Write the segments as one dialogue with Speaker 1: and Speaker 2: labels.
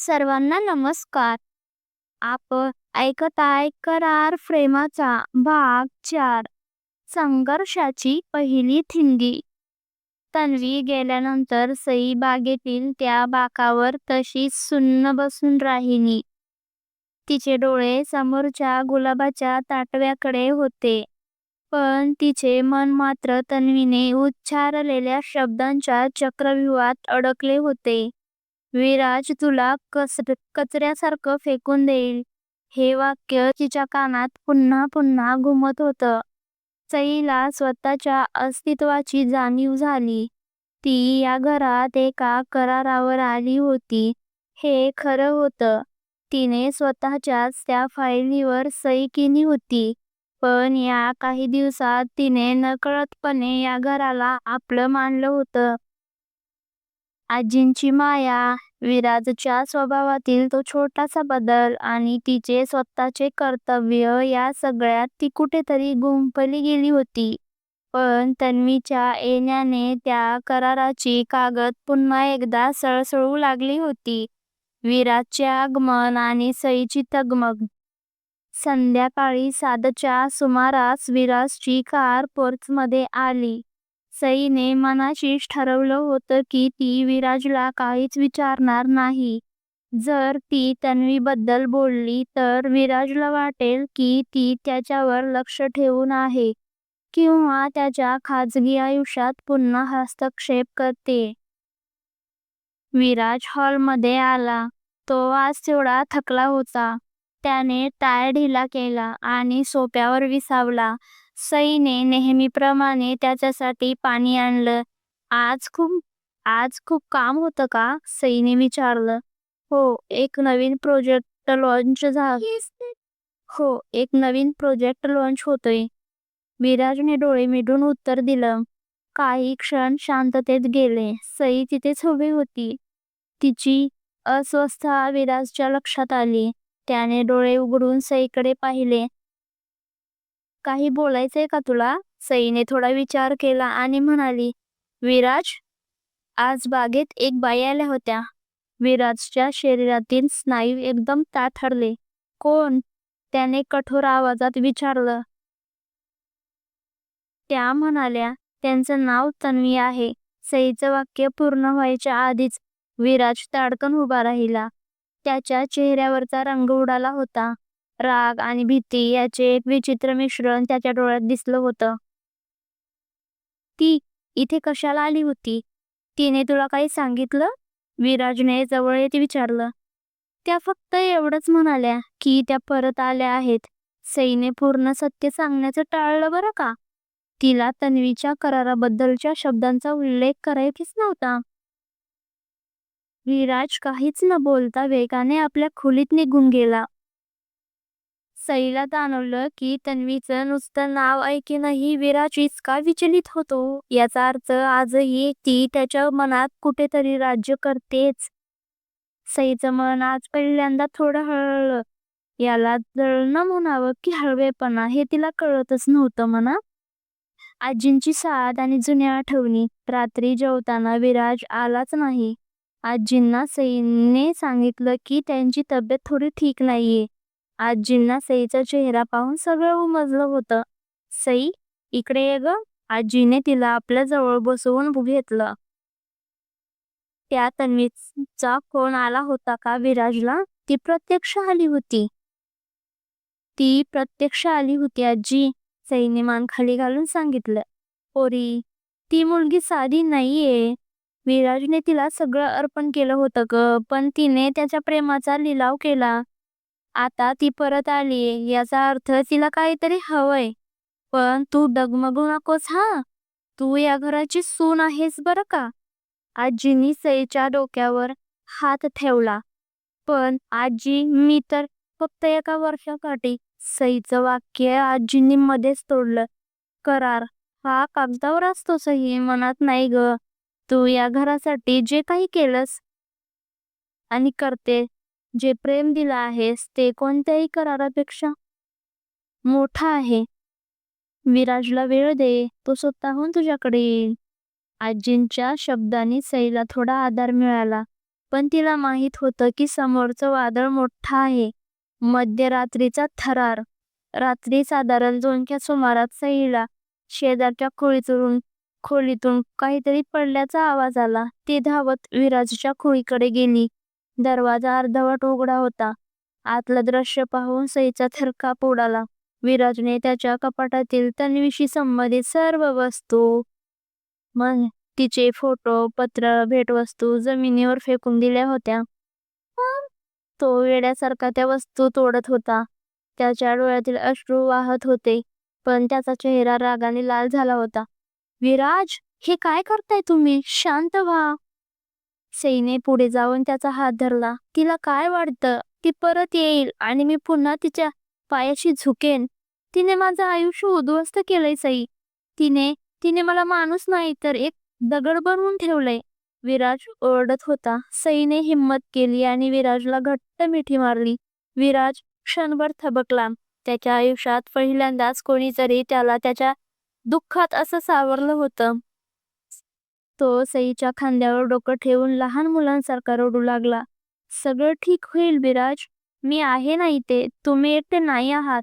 Speaker 1: सर्वांना नमस्कार. आपण ऐकत आहे करार प्रेमाचा भाग चार संघर्षाची पहिली थिंगी. तन्वी गेल्यानंतर सई बागेतील त्या बाकावर तशीच सुन्न बसून राहिली. तिचे डोळे समोरच्या गुलाबाच्या ताटव्याकडे होते पण तिचे मन मात्र तन्वीने उच्चारलेल्या शब्दांच्या चक्रव्यूहात अडकले होते. विराज तुला कचऱ्यासारखं फेकून देईल. हे वाक्य तिच्या कानात पुन्हा पुन्हा घुमत होतं. सईला स्वतःच्या अस्तित्वाची जाणीव झाली. ती या घरात एका करारावर आली होती. हे खरं होतं. तिने स्वतःच्याच त्या फायलीवर सही केली होती. पण या काही दिवसात तिने नकळतपणे या घराला आपलं मानलं होतं. आजींची माया विराजच्या स्वभावातील तो छोटासा बदल आणि तिचे स्वतःचे कर्तव्य या सगळ्यात ती कुठेतरी गुंफली गेली होती. पण तन्वीच्या येण्याने त्या कराराची कागद पुन्हा एकदा सळसळू लागली होती. विराजचे आगमन आणि सईची तगमग. संध्याकाळी सातच्या सुमारास विराजची कार पोर्चमध्ये आली. सईने मनाशीच ठरवलं होतं की ती विराजला काहीच विचारणार नाही. जर ती तन्वीबद्दल बोलली तर विराजला वाटेल की ती त्याच्यावर लक्ष ठेवून आहे किंवा त्याच्या खाजगी आयुष्यात पुन्हा हस्तक्षेप करते. विराज हॉलमध्ये आला. तो आज तेवढा थकला होता. त्याने टाय ढिला केला आणि सोप्यावर विसावला. सईने नेहमीप्रमाणे त्याच्यासाठी पाणी आणलं. आज खूप आज खूप काम होतं का? सईने विचारलं. हो एक नवीन प्रोजेक्ट लॉन्च झाला. हो एक नवीन प्रोजेक्ट लॉन्च होतोय. विराजने डोळे मिटून उत्तर दिलं. काही क्षण शांततेत गेले. सई तिथेच उभी होती. तिची अस्वस्थता विराजच्या लक्षात आली. त्याने डोळे उघडून सईकडे पाहिले. काही बोलायचंय का तुला? सईने थोडा विचार केला आणि म्हणाली विराज आज बागेत एक बाई आल्या होत्या. विराजच्या शरीरातील स्नायू एकदम ताठरले. कोण? त्याने कठोर आवाजात विचारलं. त्या म्हणाल्या त्यांचं नाव तन्वी आहे. सईचं वाक्य पूर्ण व्हायच्या आधीच विराज ताडकन उभा राहिला. त्याच्या चेहऱ्यावरचा रंग उडाला होता. राग आणि भीती याचे एक विचित्र मिश्रण त्याच्या डोळ्यात दिसलं होतं. ती इथे कशाला आली होती? तिने तुला काही सांगितलं? विराजने जवळ येते विचारलं. त्या फक्त एवढंच म्हणाल्या की त्या परत आल्या आहेत. सईने पूर्ण सत्य सांगण्याचं टाळलं बरं का? तिला तन्वीच्या कराराबद्दलच्या शब्दांचा उल्लेख करायचीच नव्हता. विराज काहीच न बोलता वेगाने आपल्या खोलीत निघून गेला. सईला जाणवलं की तन्वीचं नुसतं नाव ऐकूनही विराज इतका विचलित होतो? याचा अर्थ आजही ती त्याच्या मनात कुठेतरी राज्य करतेच. सईचं मन आज पहिल्यांदा थोडं हळहळलं. याला जळणं म्हणावं की हळवेपणा हे तिला कळतच नव्हतं म्हणा. आजींची साथ आणि जुन्या आठवणी रात्री जेवताना विराज आलाच नाही. आजींना सईने सांगितलं की त्यांची तब्येत थोडी ठीक नाहीये. आजींना सईचा चेहरा पाहून सगळं उमजलं होतं. सई इकडे ये ग. आजीने तिला आपल्या जवळ बसवून घेतलं. त्या तन्वीचा फोन आला होता का विराजला? ती प्रत्यक्ष आली होती. ती प्रत्यक्ष आली होती आजी. सईने मान खाली घालून सांगितलं. पोरी ती मुलगी साधी नाहीये. विराजने तिला सगळं अर्पण केलं होतं ग पण तिने त्याच्या प्रेमाचा लिलाव केला. आता ती परत आली याचा अर्थ तिला काहीतरी हवंय. पण तू डगमगू नकोस हा. तू या घराची सून आहेस बरं का? आजीनी सईच्या डोक्यावर हात ठेवला. पण आजी मी तर फक्त एका वर्षासाठी सईचं वाक्य आजींनी मध्येच तोडलं. करार हा कागदावर असतो सही मनात नाही ग. तू या घरासाठी जे काही केलंस आणि करते जे प्रेम दिलं आहेस ते कोणत्याही करारापेक्षा मोठा आहे. विराजला वेळ दे तो स्वतःहून तुझ्याकडे येईल. आजींच्या शब्दांनी सईला थोडा आधार मिळाला पण तिला माहीत होतं की समोरचं वादळ मोठं आहे. मध्यरात्रीचा थरार. रात्री साधारण दोनच्या सुमारात सईला शेजारच्या खोळीतून खोलीतून काहीतरी पडल्याचा आवाज आला. ती धावत विराजच्या खोळीकडे गेली. दरवाजा अर्धवट उघडा होता. आतलं दृश्य पाहून सईचा थरकाप उडाला. विराजने त्याच्या कपाटातील तन्वीशी संबंधित सर्व वस्तू मग तिचे फोटो पत्र भेटवस्तू जमिनीवर फेकून दिल्या होत्या. तो वेड्यासारखा त्या वस्तू तोडत होता. त्याच्या डोळ्यातील अश्रू वाहत होते पण त्याचा चेहरा रागाने लाल झाला होता. विराज हे काय करताय तुम्ही? शांत व्हा. सईने पुढे जाऊन त्याचा हात धरला. तिला काय वाटतं? ती परत येईल आणि मी पुन्हा तिच्या पायाशी झुकेन. तिने माझं आयुष्य उद्ध्वस्त केलंय सई. तिने तिने मला माणूस नाही तर एक दगड बनवून ठेवलंय. विराज ओरडत होता. सईने हिंमत केली आणि विराजला घट्ट मिठी मारली. विराज क्षणभर थबकला. त्याच्या आयुष्यात पहिल्यांदाच कोणीतरी त्याला त्याच्या दुःखात असं सावरलं होतं. तो सईच्या खांद्यावर डोकं ठेवून लहान मुलांसारखा रडू लागला. सगळं ठीक होईल विराज मी आहे ना इथे. तुम्ही एकटे नाही आहात.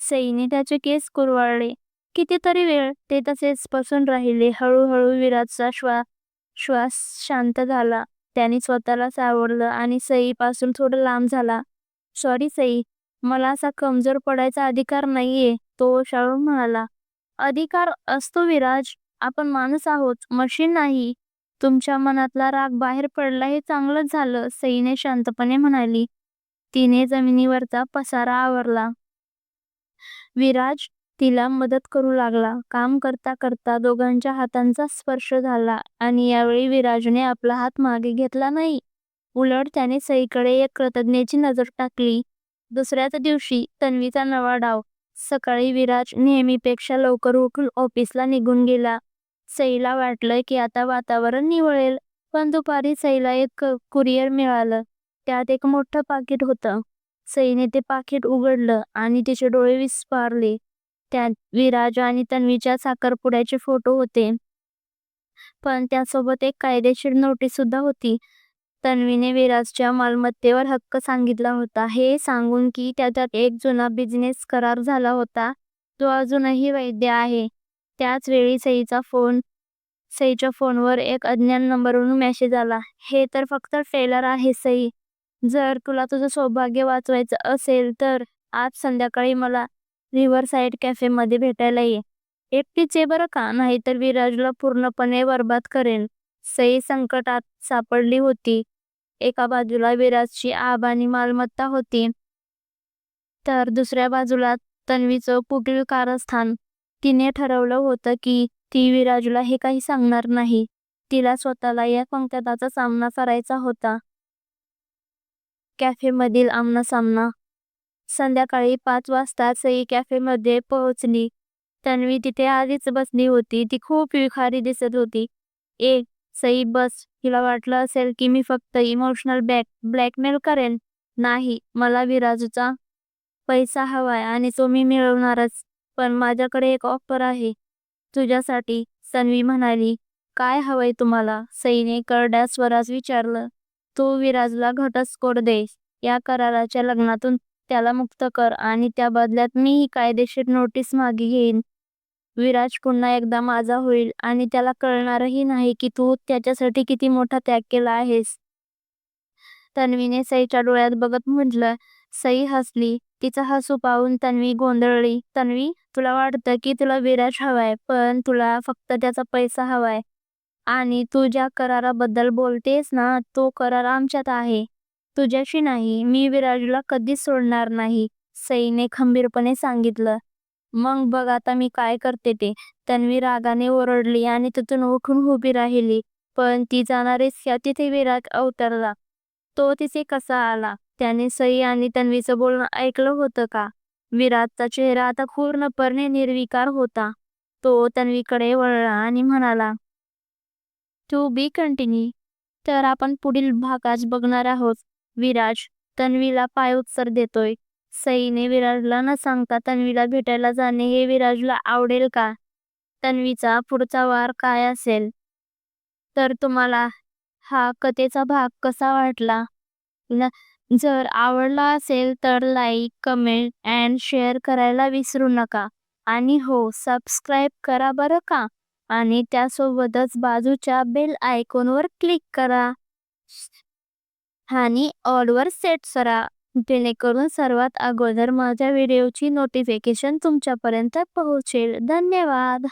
Speaker 1: सईने त्याचे केस कुरवाळले. कितीतरी वेळ. ते तसेच बसून राहिले. हळूहळू विराजचा श्वास श्वास शांत झाला. त्याने स्वतःला सावरलं आणि सईपासून थोडं लांब झाला. सॉरी सई. मला असा कमजोर पडायचा अधिकार नाहीये तो शाळून म्हणाला. अधिकार असतो विराज आपण माणूस आहोत मशीन नाही. तुमच्या मनातला राग बाहेर पडला हे चांगलंच झालं सईने शांतपणे म्हणाली. तिने जमिनीवरचा पसारा आवरला. विराज तिला मदत करू लागला. काम करता करता दोघांच्या हातांचा स्पर्श झाला आणि यावेळी विराजने आपला हात मागे घेतला नाही. उलट त्याने सईकडे एक कृतज्ञेची नजर टाकली. दुसऱ्याच दिवशी तन्वीचा नवा डाव. सकाळी विराज नेहमीपेक्षा लवकर उठून ऑफिसला निघून गेला. सईला वाटलं की आता वातावरण निवळेल. पण दुपारी सईला एक कुरिअर मिळालं. त्यात एक मोठं पाकिट होतं. सईने ते पाकिट उघडलं आणि तिचे डोळे विस्पारले त्यात विराज आणि तन्वीच्या साखरपुड्याचे फोटो होते. पण त्यासोबत एक कायदेशीर नोटीस सुद्धा होती. तन्वीने विराजच्या मालमत्तेवर हक्क सांगितला होता. हे सांगून की त्याच्यात एक जुना बिझनेस करार झाला होता. तो अजूनही वैध आहे. त्याच वेळी सईचा फोन सईच्या फोनवर एक अज्ञात नंबरवरून मेसेज आला. हे तर फक्त ट्रेलर आहे सई. जर तुला तुझं सौभाग्य वाचवायचं असेल तर आज संध्याकाळी मला रिव्हर साईड कॅफेमध्ये भेटायला ये. एकटीच ये बरं का? नाहीतर विराजला पूर्णपणे बर्बाद करेन. सई संकटात सापडली होती. एका बाजूला विराजची आब आणि मालमत्ता होती. तर दुसऱ्या बाजूला तन्वीचं पुढील कारस्थान. तिने ठरवलं होतं की ती विराजूला हे काही सांगणार नाही. तिला स्वतःला या संकटाचा सामना करायचा होता. कॅफेमधील आमना-सामना संध्याकाळी पाच वाजता सई कॅफेमध्ये पोहोचली. तन्वी तिथे आधीच बसली होती. ती खूप विखारी दिसत होती. एक सई बस. तिला वाटलं असेल की मी फक्त इमोशनल बॅक ब्लॅकमेल करेन. नाही मला विराजूचा पैसा हवाय आणि तो मी मिळवणारच. पण माझ्याकडे एक ऑफर आहे. तुझ्यासाठी सन्वी म्हणाली काय हवंय तुम्हाला? सईने करड्या स्वरात विचारलं तू विराजला घटस्फोट दे या कराराच्या लग्नातून त्याला मुक्त कर आणि त्या बदल्यात मी ही कायदेशीर नोटीस मागे घेईन. विराज पुन्हा एकदा माझा होईल आणि त्याला कळणारही नाही की तू त्याच्यासाठी किती मोठा त्याग केला आहेस. तन्वीने सईच्या डोळ्यात बघत म्हटलं सई हसली तिचा हसू पाहून तन्वी गोंधळली तन्वी तुला वाटतं की तुला विराज हवाय पण तुला फक्त त्याचा पैसा हवाय. आणि तू ज्या कराराबद्दल बोलतेस ना तो करार आमच्यात आहे. तुझ्याशी नाही मी विराजला कधीच सोडणार नाही सईने खंबीरपणे सांगितलं. मग बघ आता मी काय करते ते. तन्वी रागाने ओरडली आणि तिथून उठून उभी राहिली पण ती जाणारीच तिथे विराज अवतरला. तो तिथे कसा आला? त्याने सई आणि तन्वीचं बोलणं ऐकलं होतं का? विराजचा चेहरा आता पूर्णपणे निर्विकार होता. तो तन्वीकडे वळला आणि म्हणाला टू बी कंटिन्यू तर आपण पुढील भागात बघणार आहोत. विराज तन्वीला पाय उत्तर देतोय. सईने विराजला न सांगता तन्वीला भेटायला जाणे हे विराजला आवडेल का? तन्वीचा पुढचा वार काय असेल? तर तुम्हाला हा कथेचा भाग कसा वाटला? जर आवडला असेल तर लाईक कमेंट अँड शेअर करायला विसरू नका. आणि हो सबस्क्राईब करा बरं का? आणि त्यासोबतच बाजूच्या बेल आयकॉनवर क्लिक करा. आणि ऑलवर सेट करा. जेणेकरून सर्वात अगोदर माझ्या व्हिडिओची नोटिफिकेशन तुमच्यापर्यंत पोहोचेल. धन्यवाद!